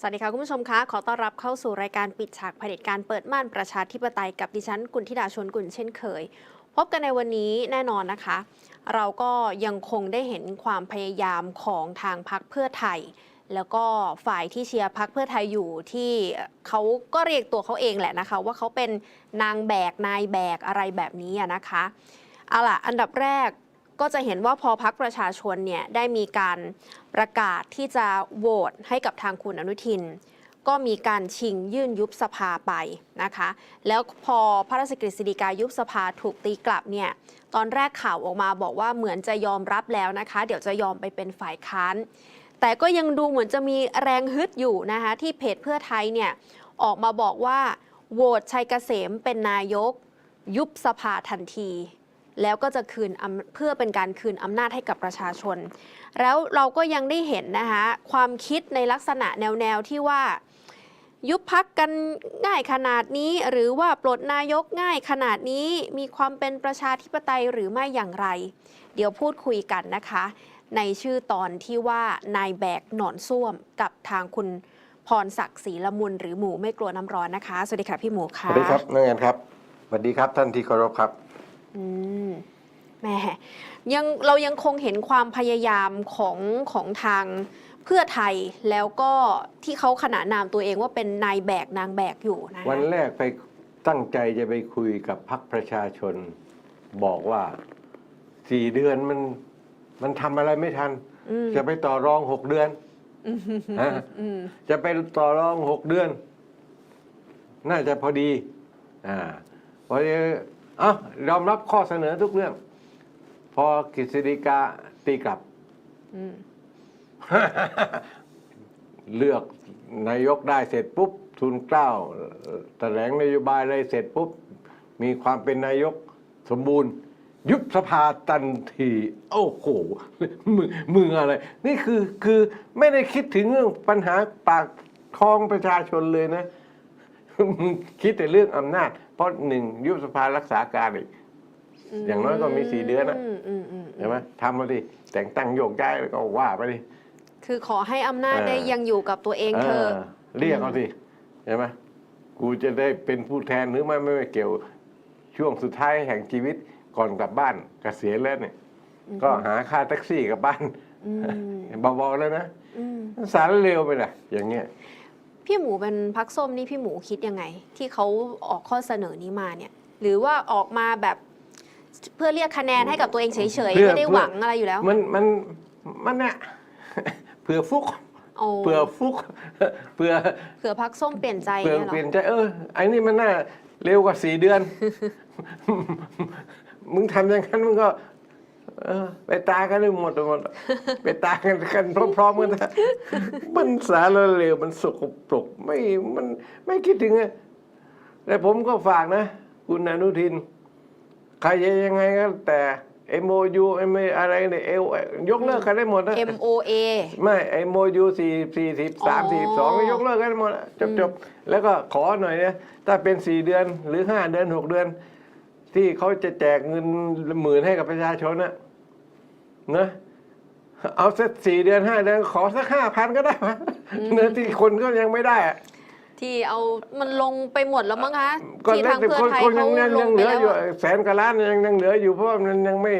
สวัสดีค่ะคุณผู้ชมคะ ขอต้อนรับเข้าสู่รายการปิดฉากเผด็จการเปิดม่านประชาธิปไตยกับดิฉันกุลธิดาชนกุลเช่นเคย พบกันในวันนี้แน่นอนนะคะ เราก็ยังคงได้เห็นความพยายามของทางพักเพื่อไทย แล้วก็ฝ่ายที่เชียร์พักเพื่อไทยอยู่ที่เขาก็เรียกตัวเขาเองแหละนะคะ ว่าเขาเป็นนางแบกนายแบกอะไรแบบนี้นะคะเอาล่ะอันดับแรก ก็จะเห็นว่าพอพักประชาชนเนี่ยได้มีการประกาศที่จะโหวตให้กับทางคุณอนุทิน ก็มีการชิงยื่นยุบสภาไปนะคะ แล้วพอพระราชกฤษฎีกายุบสภาถูกตีกลับเนี่ยตอนแรกข่าวออกมาบอกว่าเหมือนจะยอมรับแล้วนะคะ เดี๋ยวจะยอมไปเป็นฝ่ายค้านแต่ก็ยังดูเหมือนจะมีแรงฮึดอยู่นะคะที่เพจเพื่อไทยเนี่ยออกมาบอกว่าโหวตชัยเกษมเป็นนายก ยุบสภาทันที แล้วก็จะคืนเพื่อเป็นการคืนอำนาจให้กับประชาชน แล้วเราก็ยังได้เห็นนะคะความคิดในลักษณะแนวๆที่ว่ายุบพักกันง่ายขนาดนี้ หรือว่าปลดนายกง่ายขนาดนี้มีความเป็นประชาธิปไตยหรือไม่อย่างไร เดี๋ยวพูดคุยกันนะคะ ในชื่อตอนที่ว่านายแบกหนอนส้วมกับทางคุณพรศักดิ์ศรีละมุนหรือหมูไม่กลัวน้ำร้อนนะคะ สวัสดีค่ะพี่หมูค่ะสวัสดีครับน้องแอนครับสวัสดีครับท่านที่เคารพครับ อืมแหม่ยังเรายังคงเห็นความพยายามของของทางเพื่อไทยแล้วก็ที่เขาขนานนามตัวเองว่าเป็นนายแบกนางแบกอยู่นะคะวันแรกไปตั้งใจจะไปคุยกับพรรคประชาชน บอกว่าสี่เดือนมันมันทำอะไรไม่ทันอืมจะไปต่อรองหกเดือนฮะอืมจะไปต่อรองหกเดือน น่าจะพอดี อ่าพอดี เอ้ายอมรับข้อเสนอทุกเรื่อง พอกฤษฎีกาตีกลับ อืมเลือกนายกได้เสร็จปุ๊บ ทุนเกล้าแถลงนโยบายอะไรเสร็จปุ๊บ มีความเป็นนายกสมบูรณ์ ยุบสภาทันที โอ้โหมึงมึงอะไร นี่คือคือไม่ได้คิดถึงเรื่องปัญหาปากท้องประชาชนเลยนะมึงคิดแต่เรื่องอำนาจ เพราะหนึ่งยุบสภารักษาการอีก อย่างน้อยก็มีสี่เดือนนะอืมอืมอืมใช่ไหมทำมาดิแต่งตั้งโยกย้ายแล้วก็ว่าไปดิ คือขอให้อำนาจเออได้ยังอยู่กับตัวเองเธอะเออเรียกเขาสิใช่ไหมกูจะได้เป็นผู้แทนหรือไม่ไม่เกี่ยวช่วงสุดท้ายแห่งชีวิตก่อนกลับบ้านเกษียณแล้วเนี่ย ก็หาค่าแท็กซี่กลับบ้านอืมเบาๆแล้วนะอืมสารเร็วไปนะอย่างเงี้ย พี่หมูเป็นพักส้มนี่พี่หมูคิดยังไง ที่เขาออกข้อเสนอนี้มาเนี่ย หรือว่าออกมาแบบเพื่อเรียกคะแนนให้กับตัวเองเฉยๆ เพื่อไม่ได้หวังอะไรอยู่แล้ว มันมันมันเนี่ยเผื่อฟุกโอ้เผื่อฟุกเผื่อเผื่อพักส้มเปลี่ยนใจเผื่อเนี่ยเหรอ เปลี่ยนใจเออไอ้นี่มันน่าเร็วกว่าสี่เดือน มึงทำอย่างนั้นมึงก็ เออไปตายกันเลยหมดหมด ไปตายกันกันพร้อมๆกันนะมันสารเร็วมันสกปรกไม่มันไม่คิดถึงอะแต่ผมก็ฝากนะ คุณอนุทิน ใครจะยังไงก็แต่เอ็มโอยูเอ็มอะไรเนี่ยเอลยกเลิกกันได้หมดนะ M O A ไม่ไอโมยูสี่สี่สิบสามสี่สองยกเลิกกันหมดอะจบจบแล้วก็ขอหน่อยนะถ้าเป็นสี่เดือนหรือห้าเดือนหกเดือน ที่เขาจะแจกเงินหมื่นให้กับประชาชนนะ นะเอาสักสี่เดือนห้าเดือนขอสักห้าพันก็ได้ไหมเนื้อที่คนก็ยังไม่ได้อะที่เอามันลงไปหมดแล้วมั้งคะก็ที่แล้วทางแต่เพื่อคนไทยคนเขายังยังลยังงไปเหลือแล้วอยู่อะแสนกว่าล้านยังยังเหลืออยู่เพราะว่ามันยังไม่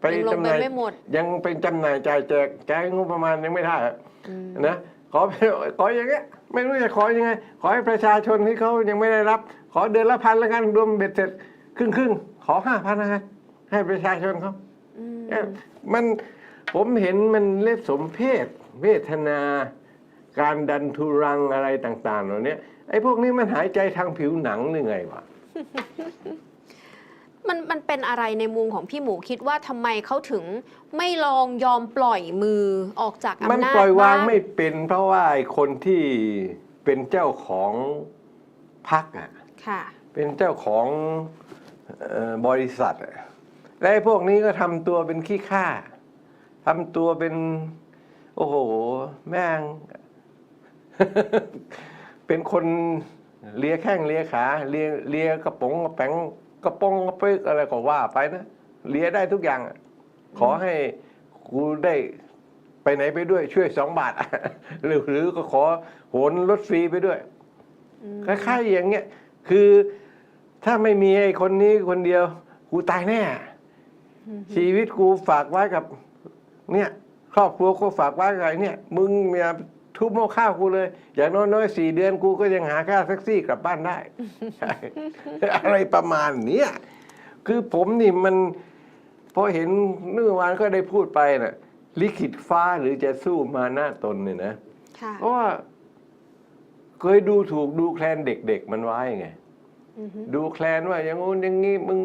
ไปยังลงจำหไปน่ายไม่หมด ยังเป็นจำหน่ายจ่ายแจกแจกงบประมาณยังไม่ได้อะอืมนะขอขออย่างเงี้ยไม่รู้จะขอยังไง ขอให้ประชาชนที่เขายังไม่ได้รับ ขอเดือนละพันแล้วกันรวมเบ็ดเสร็จครึ่งครึ่งๆขอห้าพันนะฮะให้ประชาชนเขาอื มเนี่ยมันผมเห็นมันเรียกสมเพศเวทนา การดันทุรังอะไรต่าง ๆ เหล่านี้ไอ้พวกนี้มันหายใจทางผิวหนังหรือไงวะมันมันเป็นอะไรในมุมของพี่หมูคิดว่าทำไมเขาถึงไม่ลองยอมปล่อยมือออกจากอำมันนาจปล่อยวางบ้ไม่เป็น เพราะว่าไอ้คนที่เป็นเจ้าของพักอะค่ะเป็นเจ้าของเอ่อบริษัทอะ และไอ้พวกนี้ก็ทำตัวเป็นขี้ข้าทำตัวเป็น โอ้โห แม่ง เป็นคนเลียแข้งเลียขาเลียเลียกระป๋องกระแป๋งกระป๋องกระเปิกอะไรก็ว่าไปนะเลียได้ทุกอย่างอะขอให้กูได้ไปไหนไปด้วยช่วยสองบาทหรือหรือก็ขอโหนรถฟรีไปด้วยอืมคล้ายๆอย่างเงี้ย คือถ้าไม่มีไอ้คนนี้คนเดียว กูตายแน่ ชีวิตกูฝากไว้กับ เนี่ยครอบครัวกูฝากไว้กับไอ้เนี่ย มึงอย่าทุบหม้อข้าวกูเลย อย่างน้อยๆสี่เดือนกูก็ยังหาค่าแท็กซี่กลับบ้านได้ใช่อะไรประมาณเนี้ยคือผมนี่มันพอเห็นเมื่อวานก็ได้พูดไปน่ะลิขิตฟ้าหรือจะสู้มาหน้าตนเนี่ยนะค่ะเพราะว่าเคยดูถูกดูแคลนเด็ก ๆ มันไว้ไงอือฮึดูแคลนว่าอย่างงู้นอย่างงี้มึง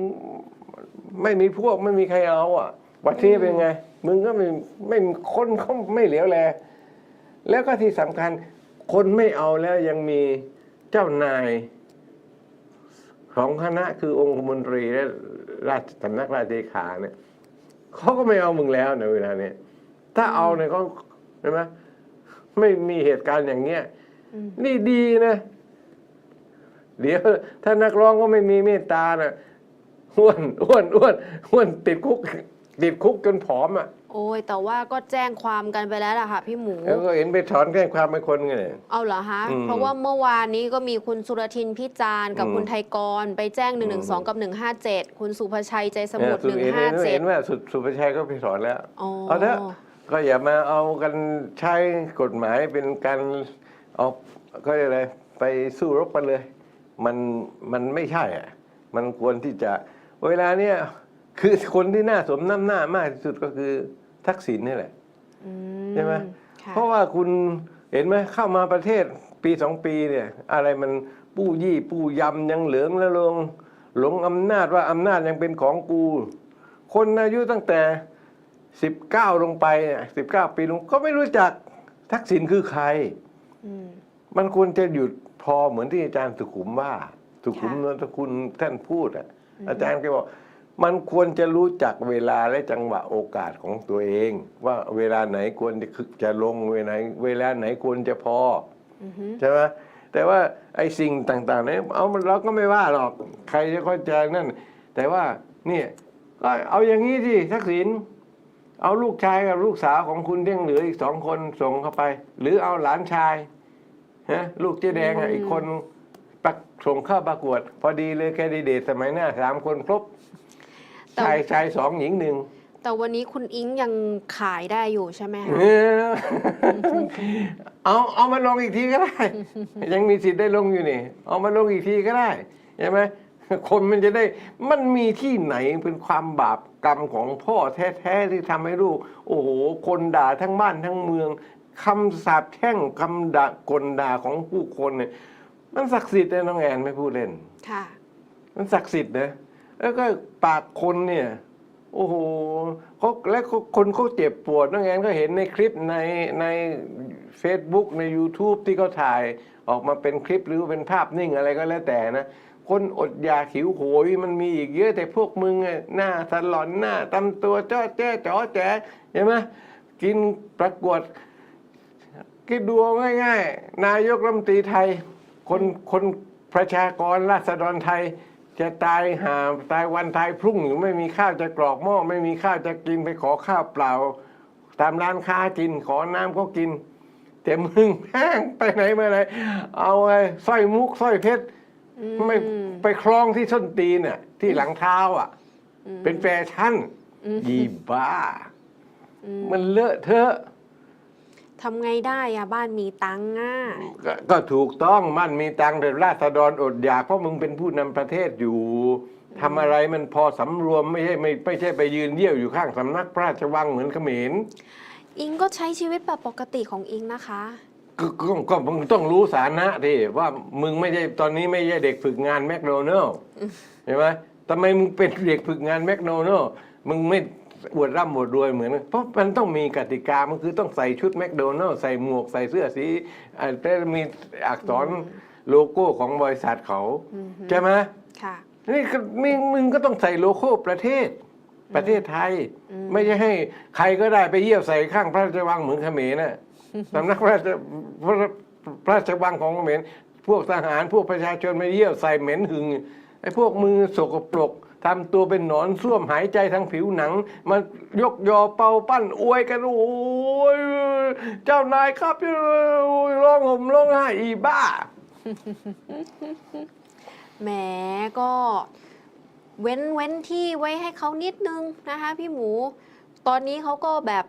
ไม่มีพวกไม่มีใครเอาอะวันที่เป็นไง มึงก็ไม่ไม่คนเขาไม่เหลียวแล แล้วก็ที่สำคัญ คนไม่เอาแล้วยังมีเจ้านายของคณะคือองคมนตรีและราชสำนักราชเลขาเนี่ยเขาก็ไม่เอามึงแล้วในเวลาเนี้ยถ้าเอาเนี่ยเขาใช่ไหมไม่มีเหตุการณ์อย่างเงี้ยอืม นี่ดีนะ เดี๋ยวถ้านักร้องก็ไม่มีเมตตาน่ะ อ้วนอ้วนอ้วนอ้วนติดคุกติดคุกจนผอมอะโอ้ยแต่ว่าก็แจ้งความกันไปแล้วล่ะค่ะ พี่หมู แล้วก็เห็นไปถอนแจ้งความไปคนไง เอาเหรอฮะ อืมเพราะว่าเมื่อวานนี้ก็มีคุณสุรทินพิจารณ์กับอืม คุณไทยกร ไปแจ้ง1อื1ม2กับ 157 คุณสุภชัยใจสมุทรเออเห็นเห็นเห็น157ว่าสุสุภชัยก็ไปถอนแล้ว อ๋อเอาเถอะก็อย่ามาเอากันใช้กฎหมายเป็นการเอาก็เรียกอะไรไปสู้รบกันเลย มันมันไม่ใช่อะมันควรที่จะ เวลาเนี้ยคือคนที่น่าสมน้ำหน้ามากที่สุดก็คือทักษิณนี่แหละอืใช่ไหมค่ะเพราะว่าคุณเห็นไหมเข้ามาประเทศปีสองปีเนี่ย อะไรมันปู้ยี่ปู้ยำยังเหลืองแล้วลง หลงอำนาจว่าอำนาจยังเป็นของกู คนอายุตั้งแต่สิบเก้าลงไปสิบเก้าปีลงก็ไม่รู้จักทักษิณคือใคร อืม มันควรจะหยุดพอเหมือนที่อาจารย์สุขุมว่า สุขุมค่ะ นนทคุณท่านพูดอะ อาจารย์ก็บอก มันควรจะรู้จักเวลาและจังหวะโอกาสของตัวเอง ว่าเวลาไหนควรจะคึกจะลงเวลาไหนเวลาไหนควรจะพออือฮึใช่ไหมแต่ว่าไอ้สิ่งต่างๆเนี่ยเอาเราก็ไม่ว่าหรอก ใครจะเข้าใจนั่น แต่ว่าเนี่ยก็เอาอย่างนี้สิทักษิณเอาลูกชายกับลูกสาวของคุณที่ยังเหลืออีกสองคนส่งเข้าไป หรือเอาหลานชายฮะลูกเจ๊แดงอะอีกคนปัก ส่งเข้าประกวด พอดีเลยแคนดิเดตสมัยหน้าสามคนครบแต่ ชายชายสองหญิงหนึ่ง แต่วันนี้คุณอิงยังขายได้อยู่ใช่ไหมคะเออเอาเอามาลงอีกทีก็ได้ ยังมีสิทธิ์ได้ลงอยู่นี่ เอามาลงอีกทีก็ได้ใช่ไหมคนมันจะได้มันมีที่ไหนเป็นความบาปกรรมของพ่อแท้ๆที่ทำให้ลูก โอ้โห คนด่าทั้งบ้านทั้งเมืองคำสาปแช่งคำด่ากลด่าของผู้คนเนี่ย มันศักดิ์สิทธิ์นะน้องแอนไม่พูดเล่น ค่ะ มันศักดิ์สิทธิ์นะแล้วก็ปากคนเนี่ย โอ้โหเขาและเขาคนเขาเจ็บปวดน้องแอนก็เห็นในคลิปในใน Facebook ใน YouTube ที่เขาถ่ายออกมาเป็นคลิปหรือเป็นภาพนิ่งอะไรก็แล้วแต่นะ คนอดอยากหิวโหยมันมีอีกเยอะแต่พวกมึงอะหน้าสลอนหน้าตำตัวจ้อแจ้จ๋อแจ๋ใช่ไหมกินประกวดคิดดูเอาง่ายๆ นายกรัฐมนตรีไทย คนคนประชากรราษฎรไทยจะตายหาตายวันตายพรุ่งหรือไม่มีข้าวจะกรอกหม้อไม่มีข้าวจะกินไปขอข้าวเปล่า ตามร้านค้ากินขอน้ำก็กิน แต่มึงแห้งไปไหนมาไหนเอาไอ้สร้อยมุกสร้อยเพชรอืมไม่ไปคล้องที่ส้นตีนน่ะ ที่หลังเท้าอะอืมเป็นแฟชั่นอืมยีบ้าอืมมันเลอะเทอะ ทำไงได้อะบ้านมีตังค์อะก็ก็ถูกต้องมันมีตังค์แต่ราษฎรอดอยากเพราะมึงเป็นผู้นำประเทศอยู่ทำอะไรมันพอสำรวมไม่ใช่ไม่ไม่ใช่ไปยืนเยี่ยวอยู่ข้างสำนักพระราชวังเหมือนเขมรอิงก็ใช้ชีวิตแบบปกติของอิงนะคะ ก็ก็ก็มึงต้องรู้สาระที่ว่ามึงไม่ใช่ตอนนี้ไม่ใช่เด็กฝึกงานแมคโดนัลล์เห็นไหมทำไมมึงเป็นเด็กฝึกงานแมคโดนัลล์มึงไม่ อวดร่ำอวดรวยเหมือนเพราะมันต้องมีกติกามันคือต้องใส่ชุดแมคโดนัลล์ใส่หมวกใส่เสื้อสีอ่าแต่มีอักษรโลโก้ของบริษัทเขาอืมใช่ไหมค่ะนี่ก็มึงมึงก็ต้องใส่โลโก้ประเทศ ประเทศไทยอืมไม่ใช่ให้ใครก็ได้ไปเยี่ยวใส่ข้างพระราชวังเหมือนเขมรน่ะสำนักพระราชพระพระราชวังของเขมรพวกทหารพวกประชาชนมาเยี่ยวใส่เหม็นหึงไอ้พวกมือสกปรก ทำตัวเป็นหนอนส้วมหายใจทางผิวหนัง มายกยอเป่าปั้นอวยกันโอ้ยเจ้านายครับโอ้ยร้องห่มร้องไห้อีบ้าแหมก็เว้นเว้นที่ไว้ให้เขานิดนึงนะคะ พี่หมู ตอนนี้เขาก็แบบ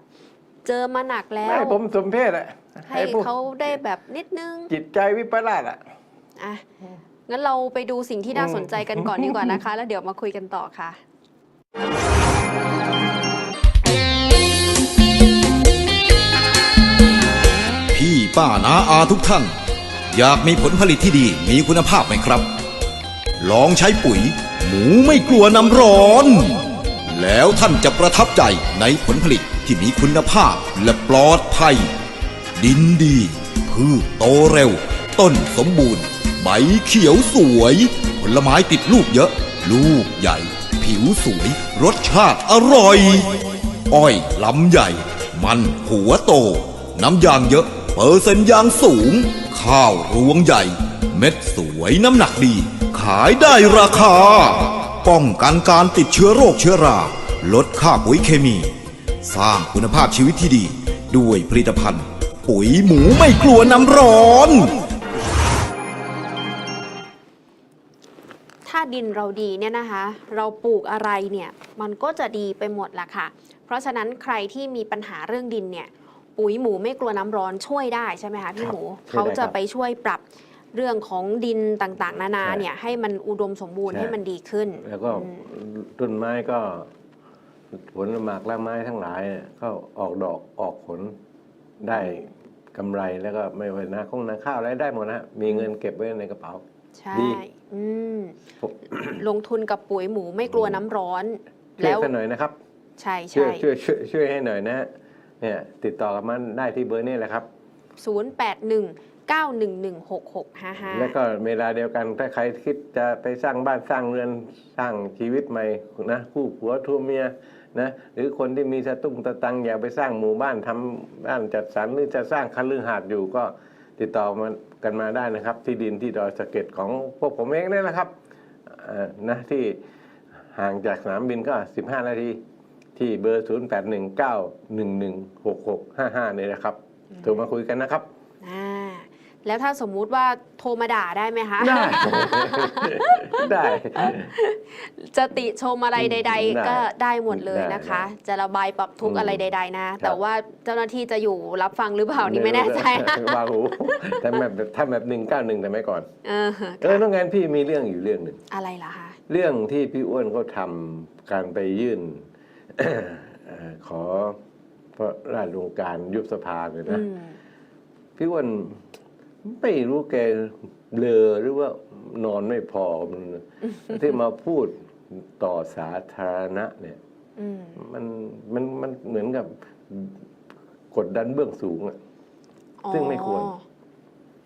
เจอมาหนักแล้ว ให้ผมสมเพศอะให้พวกเขาได้แบบนิดนึง จิตใจวิปลาสอะอะ งั้นเราไปดูสิ่งที่น่าสนใจกันก่อนดีกว่านะคะ แล้วเดี๋ยวมาคุยกันต่อค่ะพี่ป้านาอาทุกท่าน อยากมีผลผลิตที่ดีมีคุณภาพไหมครับ ลองใช้ปุ๋ย หมูไม่กลัวน้ำร้อน แล้วท่านจะประทับใจในผลผลิตที่มีคุณภาพและปลอดภัย ดินดี พืชโตเร็ว ต้นสมบูรณ์ ใบเขียวสวย ผลไม้ติดลูกเยอะ ลูกใหญ่ ผิวสวย รสชาติอร่อย อ้อยลำใหญ่ มันหัวโต น้ำยางเยอะ เปอร์เซ็นต์ยางสูง ข้าวรวงใหญ่ เม็ดสวยน้ำหนักดี ขายได้ราคา ป้องกันการติดเชื้อโรคเชื้อรา ลดค่าปุ๋ยเคมี สร้างคุณภาพชีวิตที่ดี ด้วยผลิตภัณฑ์ ปุ๋ยหมูไม่กลัวน้ำร้อน ดินเราดีเนี่ยนะคะ เราปลูกอะไรเนี่ยมันก็จะดีไปหมดละค่ะ เพราะฉะนั้นใครที่มีปัญหาเรื่องดินเนี่ยปุ๋ยหมูไม่กลัวน้ำร้อนช่วยได้ใช่ไหมคะพี่หมูช่วยได้ครับเขาจะไปช่วยปรับเรื่องของดินต่างๆ นานาใช่เนี่ยให้มันอุดมสมบูรณ์ใช่ให้มันดีขึ้น แล้วก็อืมต้นไม้ก็ผลหมากรากไม้ทั้งหลายเนี่ยก็ออกดอกออกผลได้กำไรแล้วก็ไม่ว่านาคงนาข้าวอะไรได้หมดนะมีเงินเก็บไว้ในกระเป๋า ใช่ดีอืมผมลงทุนกับปุ๋ยหมูไม่กลัวน้ำร้อน ช่วยแล้วกันหน่อยนะครับใช่ช่วยใช่ช่วยช่วยช่วยให้หน่อยนะฮะเนี่ยติดต่อกับมันได้ที่เบอร์นี้แหละครับ ศูนย์แปดหนึ่งเก้าหนึ่งหนึ่งหกหกห้าห้าแล้วก็เวลาเดียวกันถ้าใครคิดจะไปสร้างบ้านสร้างเรือนสร้างชีวิตใหม่นะคู่ผัวทูเมียนะหรือคนที่มีสตุ้งตะตังอยากไปสร้างหมู่บ้านทำบ้านจัดสรรหรือจะสร้างคฤหาสน์อยู่ก็ติดต่อมา กันมาได้นะครับ ที่ดินที่ดอยสะเก็ดของพวกผมเองนี่แหละครับเอ่อนะที่ห่างจากสนามบินก็ 15 นาที ที่เบอร์ 0 8 1 9 1 1 6 6 5 5นี่นะครับโทรมาคุยกันนะครับอ่า แล้วถ้าสมมุติว่าโทรมาด่าได้ไหมคะ ได้ ได้ จะติชมอะไรใดได้ๆก็ได้หมดเลยนะคะได้จะระบายปรับทุกข์อืมอะไรใด ๆ นะครับแต่ว่าเจ้าหน้าที่จะอยู่รับฟังหรือเปล่านี่ไม่แน่ใจนะบาหูแต่แบบถ้าแบบหนึ่งเก้าหนึ่งแต่ไม่ก่อน เออเออน้องงานพี่มีเรื่องอยู่เรื่องหนึ่งอะไรล่ะคะ เรื่องที่พี่อ้วนเขาทำการไปยื่นเอ่อขอพระราชโองการยุบสภาเนี่ยอืนะมพี่อ้วน ไม่รู้แกเบลอหรือว่านอนไม่พอมันที่มาพูดต่อสาธารณะเนี่ยอืมมันมันมันเหมือนกับกดดันเบื้องสูงอะซึ่งไม่ควรอ๋อ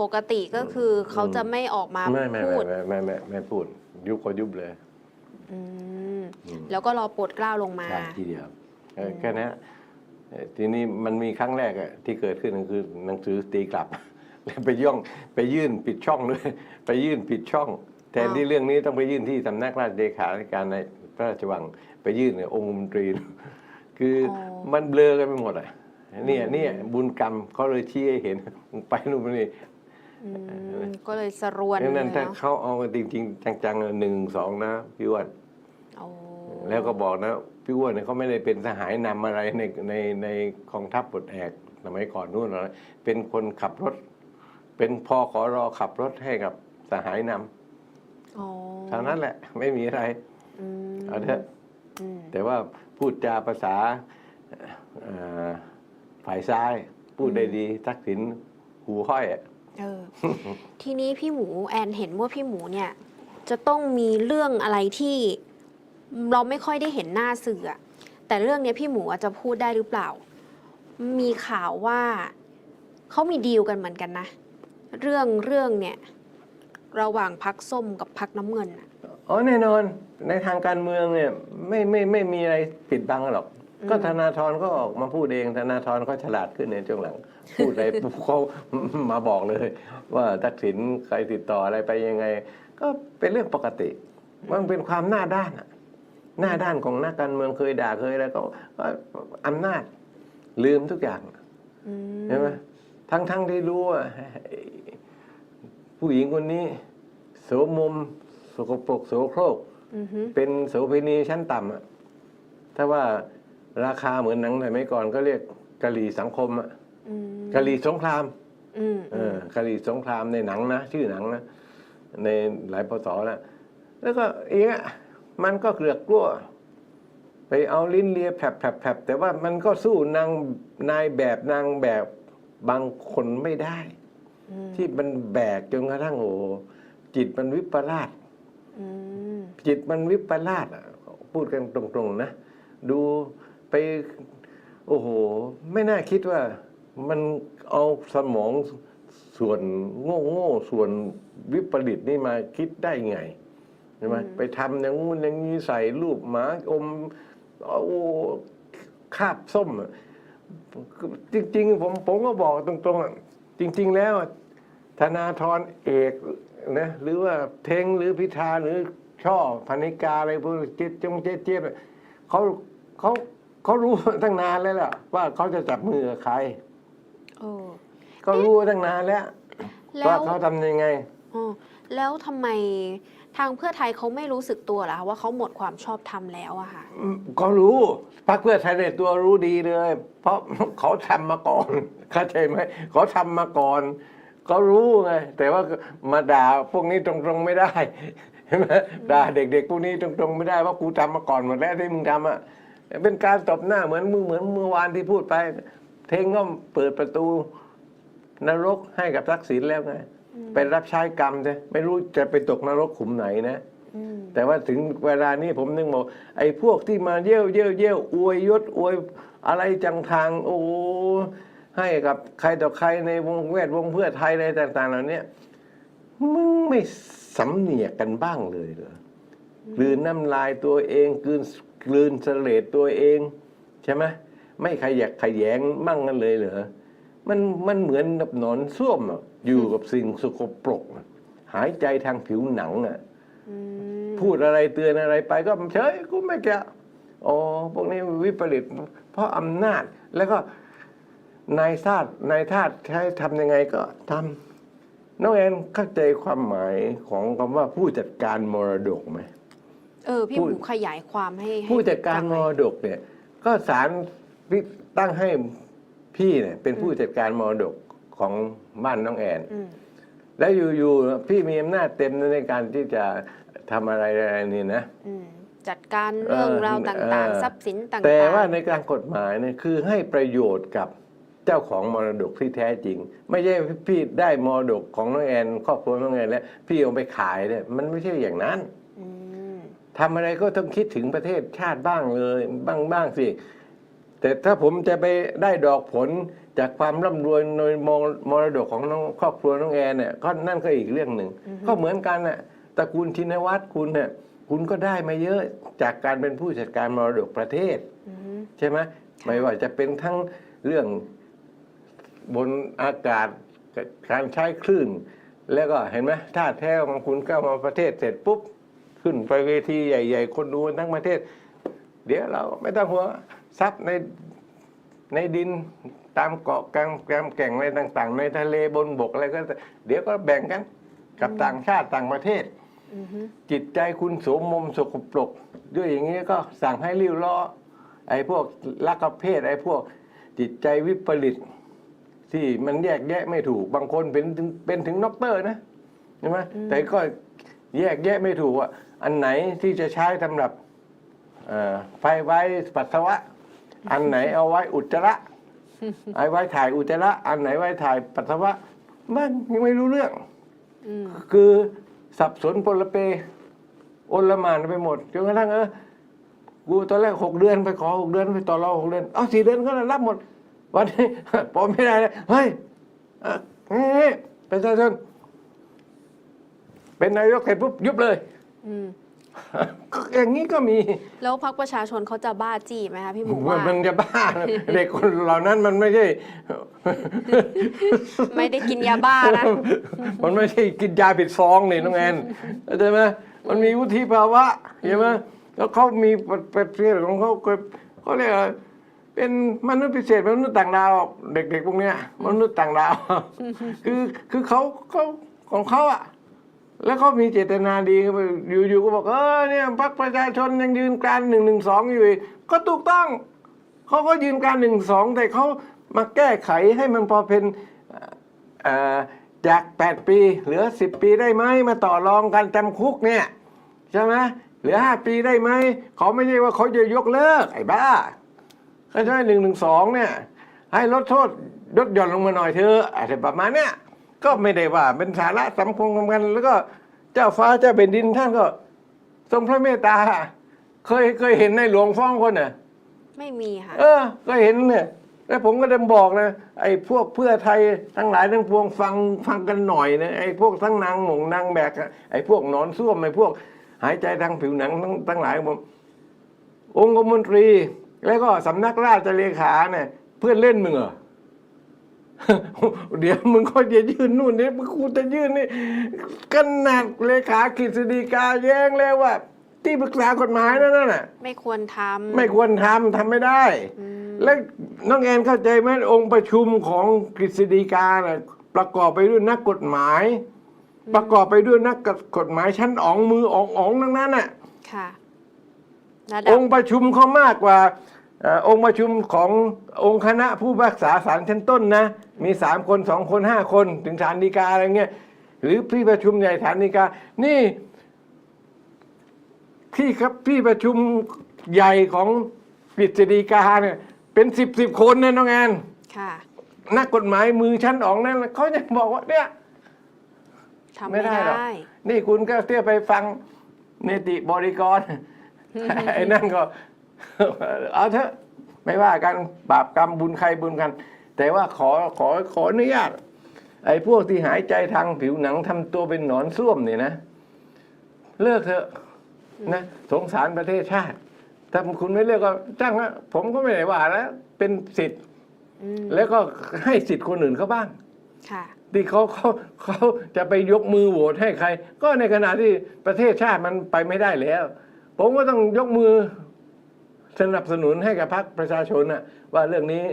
ปกติก็คือเขาจะไม่ออกมาไม่ไม่พูไม่ดไม่ไม่ไม่ไม่พูด ยุบก็ยุบเลยอืมอืมแล้วก็รอโปรดเกล้าลงมาใช่ทีเดียวเอออืมแค่นั้นเอ่อทีนี้มันมีครั้งแรกอะที่เกิดขึ้นก็คือหนังสือตีกลับแล้ว ไปย่องไปยื่นปิดช่องด้วยไปยื่นปิดช่อง แทนที่เรื่องนี้ต้องไปยื่นที่สำนักราชเลขาธิการในพระราชวังไปยื่นในองค์มนตรี คือออมันเบลอกันไปหมดอะเนี่ยเนี่ยบุญกรรมเขาเลยชี้ให้เห็นไปนู่นไปนี่อืมก็เลยสรวนดังเลนั้นยถ้าเนาะเขาเอากันจริง ๆ จังๆหนึ่งสองนะพี่อ้วนโอ้แล้วก็บอกนะพี่อ้วนเนี่ยเขาไม่ได้เป็นทหารนำอะไรในในในกองทัพปลดแอกสมัยก่อนนู่นหรอกนะเป็นคนขับรถ เป็นพอขอรอขับรถให้กับสหายนำอ๋อเท่านั้นแหละไม่มีอะไรอืมเอาเถอะอืมแต่ว่าพูดจาภาษาเอ่อฝ่ายซ้าย พูดได้ดีทักษิณหูห้อยอะเออทีนี้พี่หมูแอนเห็นว่าพี่หมูเนี่ย จะต้องมีเรื่องอะไรที่เราไม่ค่อยได้เห็นหน้าสื่ออะแต่เรื่องเนี้ยพี่หมูอาจจะพูดได้หรือเปล่า มีข่าวว่าเขามีดีลกันเหมือนกันนะ เรื่องเรื่องเนี่ยระหว่างพักส้มกับพักน้ำเงินอะอ๋อแน่นอนในทางการเมืองเนี่ยไม่ไม่ไม่มีอะไรปิดบังกันหรอก ก็ธนาธรก็ออกมาพูดเองธนาธรก็ฉลาดขึ้นในช่วงหลัง พูดอะไรปุ๊บเขา มาบอกเลย ว่าทักษิณใครติดต่ออะไรไปยังไง ก็เป็นเรื่องปกติ มันเป็นความหน้าด้านอะหน้าด้านของนักการเมืองเคยด่าเคยอะไรก็ก็อำนาจลืมทุกอย่างอืม ใช่ไหม ทั้งทั้งที่รู้ว่าผู้หญิงคนนี้ โสมมสกปรกโสโครกอือฮึเป็นโสเภณีชั้นต่ำอะถ้าว่าราคาเหมือนหนังสมัยก่อนก็เรียกกะหรี่สังคมอะอืมกะหรี่สงครามอืมเออกะหรี่สงครามในหนังนะชื่อหนังนะในหลายพศแล้วแล้วก็อีกอะมันก็เกลือกกลัวไปเอาลิ้นเลียแผลบแผลบแผลบแต่ว่ามันก็สู้นางนายแบบนางแบบ บางคนไม่ได้อืมที่มันแบกจนกระทั่งโอ้โหจิตมันวิปลาสอืมจิตมันวิปลาสอะพูดกันตรงๆนะ ดูไป โอ้โห ไม่น่าคิดว่ามันเอาสมองส่วนโง่โง่ๆส่วนวิปริตนี่มาคิดได้ไงใช่ไหมไปทำอย่างงู้นอย่างนี้ใส่รูปหมาอมเอาคาบส้มอะ จริงๆผมผมก็บอกตรงๆอะจริง ๆ แล้วอะธนาธรเอกนะหรือว่าเทงหรือพิธาหรือช่อพนิกาอะไรพวกเจ๊จงเจ๊เจี๊ยบอะเขาเขาเขารู้ตั้งนานแล้วล่ะ ว่าเขาจะจับมือกับใครโอ้ก็รู้ตั้งนานแล้วแล้ว่าวเขาทำยังไงอ๋อแล้วทำไม ทางเพื่อไทยเขาไม่รู้สึกตัวล่ะคะว่าเขาหมดความชอบธรรมแล้วอะค่ะก็รู้พรรคเพื่อไทยในตัวรู้ดีเลย เพราะ เขาทำมาก่อน เข้าใจไหมเขาทำมาก่อนก็รู้ไงแต่ว่ามาด่าพวกนี้ตรงๆไม่ได้ใช่ไหมด่าเด็กๆพวกนี้ตรงๆไม่ได้ว่ากูทำมาก่อนหมดแล้วที่มึงทำอะเป็นการตบหน้าเหมือนมึงเหมือนเมื่อวานที่พูดไป เทงก็เปิดประตูนรกให้กับทักษิณแล้วไง เป็นรับใช้กรรมใช่ไม่รู้จะไปตกนรกขุมไหนนะอืมแต่ว่าถึงเวลานี้ผมนึกบอกไอ้พวกที่มาเยี่ยวเยี่ยวเยี่ยวอวยยศอวยอะไรจังทาง โอ้โหให้กับใครต่อใครในวงแวดวงเพื่อไทยอะไรต่าง ๆ เหล่านี้มึงไม่สำเนียกกันบ้างเลยเหรอกลืนน้ำลายตัวเองกลืนกลืนเสลดตัวเอง ใช่ไหมไม่ขยักขยแยงมั่งกันเลยเหรอมันมันเหมือนกับหนอนส้วมอะ อยู่กับสิ่งสกปรกอะหายใจทางผิวหนังอะอืมพูดอะไรเตือนอะไรไปก็เฉยกูไม่แกะอ๋อพวกนี้วิปริตเพราะอำนาจแล้วก็นายทาสนายทาสใช้ทำยังไงก็ทำน้องแอนเข้าใจความหมายของคำว่าผู้จัดการมรดกไหมเออ พี่พูหดมูขยายความให้ให้ผู้จัดการมฟังหรน่อยดกเนี่ย ก็ศาลตั้งให้พี่เนี่ยเป็นผู้จัดการมรดก ของบ้านน้องแอนอืมแล้วอยู่ๆพี่มีอำนาจเต็มในการที่จะทำอะไรอะไรนี่นะอืมจัดการเรื่องราวต่างเออๆทรัพย์สินต่างๆ แต่ว่าในการกฎหมายเนี่ยคือให้ประโยชน์กับเจ้าของมรดกที่แท้จริง ไม่ใช่พี่ได้มรดกของน้องแอนครอบครัวน้องแอนแล้วพี่เอาไปขายเนี่ยมันไม่ใช่อย่างนั้นอืมทำอะไรก็ต้องคิดถึงประเทศชาติบ้างเลย บ้างบ้างสิ แต่ถ้าผมจะไปได้ดอกผลจากความร่ำรวยในมรมรดกของน้องครอบครัวน้องแอนเนี่ยก็นั่นก็อีกเรื่องหนึ่งก็เหมือนกันน่ะตระกูลชินวัตรคุณเนี่ยคุณก็ได้มาเยอะจากการเป็นผู้จัดการมรดกประเทศอืมใช่ไหมไม่ว่าจะเป็นทั้งเรื่องบนอากาศการใช้คลื่น แล้วก็เห็นไหมท่าแท้ของคุณก็มาประเทศเสร็จปุ๊บ ขึ้นไปเวทีใหญ่ ๆ คนดูทั้งประเทศ เดี๋ยวเราไม่ต้องห่วง ทรัพย์ในในดินตามเกาะกลางแกมแก่งอะไรต่าง ๆ ในทะเลบนบกอะไรก็ เดี๋ยวก็แบ่งกันกับต่างชาติต่างประเทศอือฮึจิตใจคุณโสมมสกปรกด้วยอย่างนี้ก็สั่งให้ริ้วล้อไอ้พวกลักเพศไอ้พวกจิตใจวิปริตที่มันแยกแยะไม่ถูก บางคนเป็นถึงเป็นถึงน็อกเตอร์นะใช่ไหมแต่ก็แยกแยะไม่ถูกว่าอันไหนที่จะใช้สำหรับเอ่อไฟไว้ปัสสาวะ อันไหนเอาไว้อุจจาระไอ้ไว้ถ่ายอุจจาระอันไหนไว้ถ่ายปัสสาวะมันยังไม่รู้เรื่องอืมคือสับสนปนละเปโอนละหมานไปหมดจนกระทั่งเออกูตอนแรกหกเดือนไปขอหกเดือนไปต่อรองหกเดือนเอาสี่เดือนก็รับหมด วันนี้พอไม่ได้เลยเฮ้ยเอ่อเฮ้ยประชาชนเป็นนายกเสร็จปุ๊บยุบเลย อืมก็ อย่างนี้ก็มีแล้วพรรคประชาชนเขาจะบ้าจี้ไหมคะพี่หมูว่ามันจะบ้า เด็กคนเหล่านั้นมันไม่ใช่ ไม่ได้กินยาบ้านะ มันไม่ใช่กินยาผิดซองนี่น้องแอนเข้าใจไหมมันมีวุฒิภาวะใช่ไหมแล้วเขามีประเภทของเขาเขาเขาเรียกอะไรเป็นมนุษย์พิเศษมนุษย์ต่างดาว เด็กๆพวกเนี้ยมนุษย์ต่างดาว คือคือเขาเขาของเขาอะ แล้วเขามีเจตนาดีอยู่ๆก็บอกเออเนี่ยพรรคประชาชนยังยืนการหนึ่งหนึ่งสองอยู่ก็ถูกต้องเขาก็ยืนการหนึ่งสองแต่เขามาแก้ไขให้มันพอเป็นจาก 8 ปีเหลือ 10 ปีได้ไหมมาต่อรองกันจำคุกเนี่ยใช่ไหมเหลือ 5 ปีได้ไหมเขาไม่ใช่ว่าเขาจะยกเลิกไอ้บ้าเขาใช่หนึ่งหนึ่งสองเนี่ยให้ลดโทษลดหย่อนลงมาหน่อยเถอะอะไรประมาณเนี้ย ก็ไม่ได้ว่าเป็นสาระสำคัญสำคัญแล้วก็เจ้าฟ้าเจ้าแผ่นดินท่านก็ ทรงพระเมตตา เคยเคยเห็นในหลวงฟ้องคนน่ะไม่มีค่ะ เออก็เห็นเนี่ย แล้วผมก็เดิมบอกนะไอ้พวกเพื่อไทยทั้งหลายทั้งปวงฟังฟังกันหน่อยนะไอ้พวกทั้งนางหมงนางแบกอะไอ้พวกหนอนส้วมไอ้พวก หายใจทางผิวหนังทั้งทั้งหลายผมองค์กรมนตรี แล้วก็สำนักราชเลขาเนี่ยเพื่อนเล่นมึงเหรอ เดี๋ยวมึงก็จะยื่นนู่นเนี่ยมึงกูจะยื่นนี่ขนาดเลขากฤษฎีกาแย้งแล้วว่า ที่ปรึกษากฎหมายนั่นน่ะ ไม่ควรทำไม่ควรทำทำไม่ได้ อืมและน้องแอนเข้าใจไหมองค์ประชุมของกฤษฎีกาน่ะประกอบไปด้วยนักกฎหมาย ประกอบไปด้วยนักกฎหมายชั้นอ๋องมืออ๋องอ๋องทั้งนั้นน่ะ ค่ะ ระดัอบงค์ประชุมเขามากกว่าเอ่อองค์ประชุมขององค์คณะผู้พิพากษาศาลชั้นต้นนะ มีสามคนสองคนห้าคนถึงศาลฎีกาอะไรเงี้ยหรือพี่ประชุมใหญ่ศาลฎีกา นี่พี่ครับพี่ประชุมใหญ่ของกฤษฎีกาเนี่ยเป็นสิบสิบคนนะน้องแอนค่ะนักกฎหมายมือชั้นอ๋องนั่นเขายังบอกว่าเนี่ยทำไม่ได้หรอกนี่คุณก็เที่ยวไปฟังเนติบริกรไอ้นั่นก็ เอาเถอะไม่ว่ากันบาปกรรมบุญใครบุญกัน แต่ว่าขอขอขออนุญาตไอ้พวกที่หายใจทางผิวหนังทำตัวเป็นหนอนส้วมเนี่ยนะ เลิกเถอะนะสงสารประเทศชาติ ถ้าคุณไม่เลิกก็จ้างนะผมก็ไม่ได้ว่าแล้ว เป็นสิทธิ์อืมแล้วก็ให้สิทธิ์คนอื่นเขาบ้างค่ะที่เขาเขาเขาจะไปยกมือโหวตให้ใคร ก็ในขณะที่ประเทศชาติมันไปไม่ได้แล้ว ผมก็ต้องยกมือ สนับสนุนให้กับพรรคประชาชนน่ะว่าเรื่องนี้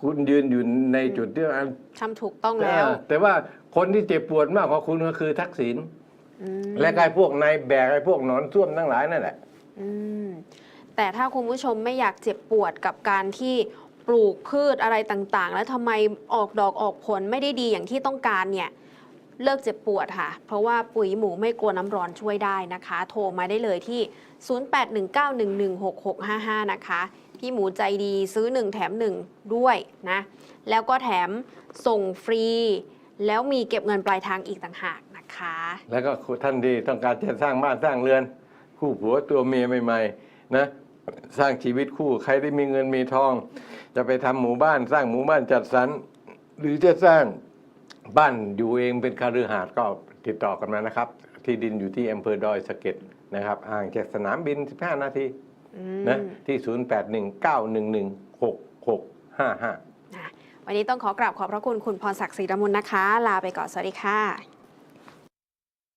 คุณยืนอยู่ในจุดที่อันทำถูกต้องแล้วเออแต่ว่าคนที่เจ็บปวดมากกว่าคุณก็คือทักษิณอืมและไอ้พวกนายแบกไอ้พวกหนอนส้วมทั้งหลายนั่นแหละอืมแต่ถ้าคุณผู้ชมไม่อยากเจ็บปวดกับการที่ปลูกพืชอะไรต่างๆ แล้วทำไมออกดอกออกผลไม่ได้ดีอย่างที่ต้องการเนี่ย เลิกเจ็บปวดค่ะ เพราะว่าปุ๋ยหมูไม่กลัวน้ำร้อนช่วยได้นะคะ โทรมาได้เลยที่ 0819116655 นะคะ พี่หมูใจดีซื้อ 1 แถม 1 ด้วยนะ แล้วก็แถมส่งฟรี แล้วมีเก็บเงินปลายทางอีกต่างหากนะคะ แล้วก็ท่านที่ต้องการจะสร้างบ้านสร้างเรือน คู่ผัวตัวเมียใหม่ๆนะสร้างชีวิตคู่ใครที่มีเงินมีทอง จะไปทำหมู่บ้านสร้างหมู่บ้านจัดสรรหรือจะสร้าง บ้านอยู่เองเป็นคารือหาดก็ติดต่อกันมานะครับ ที่ดินอยู่ที่อำเภอดอยสะเก็ดนะครับห่างจากสนามบิน 15 นาทีอืมนะที่ 0819116655นะวันนี้ต้องขอกราบขอบพระคุณคุณพรศักดิ์ศรีรมุนนะคะ ลาไปก่อนสวัสดีค่ะ